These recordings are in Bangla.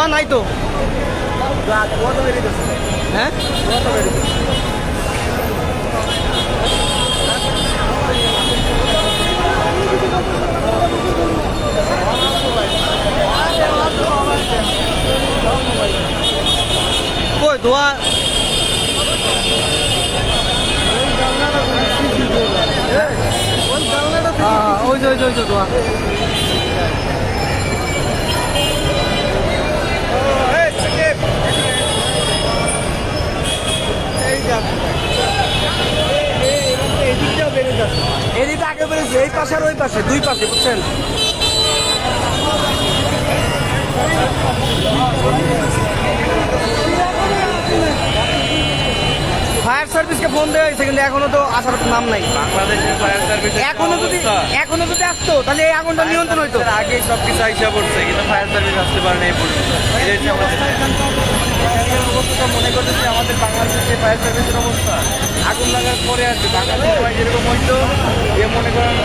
ধোয়া নাই তো। হ্যাঁ? কই ধোয়া? হ্যাঁ, ওই যে ওই যে ওই যে ধোয়া এদিকে আগে আর ওই পাশে দুই পাশে বুঝছেন ফায়ার সার্ভিসকে ফোন দেওয়া হয়েছে কিন্তু এখনও তো আসার নাম নাই। বাংলাদেশের ফায়ার সার্ভিস এখনও যদি এখনও যদি আসতো তাহলে এই আগুনটা নিয়ন্ত্রণ হইতো। আগে সব কিছু আইসা পড়ছে কিন্তু ফায়ার সার্ভিস আসতে পারে না এই পর্যন্ত। মনে করতেছি আমাদের বাংলাদেশের ফায়ার সার্ভিসের অবস্থা। আগুন লাগার পরে বাংলাদেশের সময় যেরকম হইতো যে মনে করেন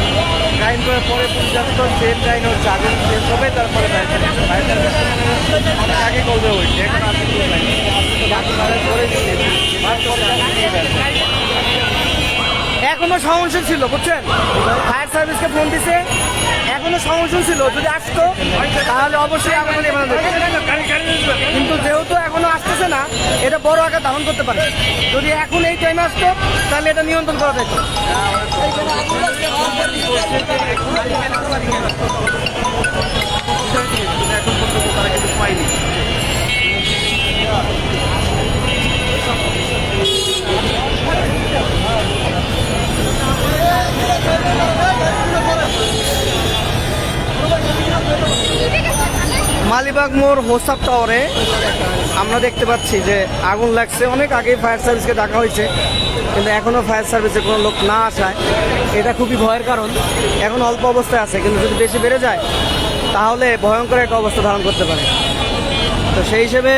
টাইম করে পরে পর্যাপ্ত সেম টাইম হচ্ছে আগুন শেষ হবে তারপরে ফায়ার সার্ভিস ফায়ার সার্ভিস অনেক আগে করবে হয়েছে এখন নাই আগুন লাগার পরে এখনও সহনশীল ছিল, বুঝছেন? ফায়ার সার্ভিসকে ফোন দিছে, এখনও সহনশীল ছিল। যদি আসতো, তাহলে অবশ্যই কিন্তু যেহেতু এখনও আসতেছে না, এটা বড় আকার ধারণ করতে পারে। যদি এখন এই টাইমে আসতো, তাহলে এটা নিয়ন্ত্রণ করা যেত। মালিবাগ মোড় হোসাব টাওয়ারে আমরা দেখতে পাচ্ছি যে আগুন লাগছে। অনেক আগে ফায়ার সার্ভিসকে ডাকা হয়েছে, কিন্তু এখনও ফায়ার সার্ভিসের কোনো লোক না আসায়। এটা খুবই ভয়ের কারণ। এখন অল্প অবস্থায় আছে, কিন্তু যদি বেশি বেড়ে যায়, তাহলে ভয়ঙ্কর একটা অবস্থা ধারণ করতে পারে। তো সেই হিসেবে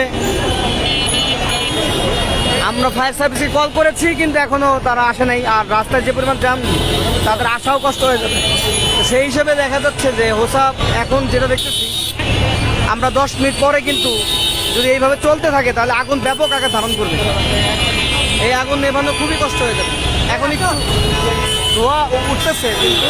আমরা ফায়ার সার্ভিসে কল করেছি, কিন্তু এখনও তারা আসে নাই। আর রাস্তায় যে পরিমাণ জ্যাম তাদের আসাও কষ্ট হয়ে যাবে। সেই হিসেবে দেখা যাচ্ছে যে হোসাব এখন যেটা দেখতেছি আমরা দশ মিনিট পরে কিন্তু যদি এইভাবে চলতে থাকে, তাহলে আগুন ব্যাপক আকার ধারণ করবে। এই আগুন নেভানো খুবই কষ্ট হয়ে যাবে। এখনই তো ধোয়া উঠতেছে কিন্তু।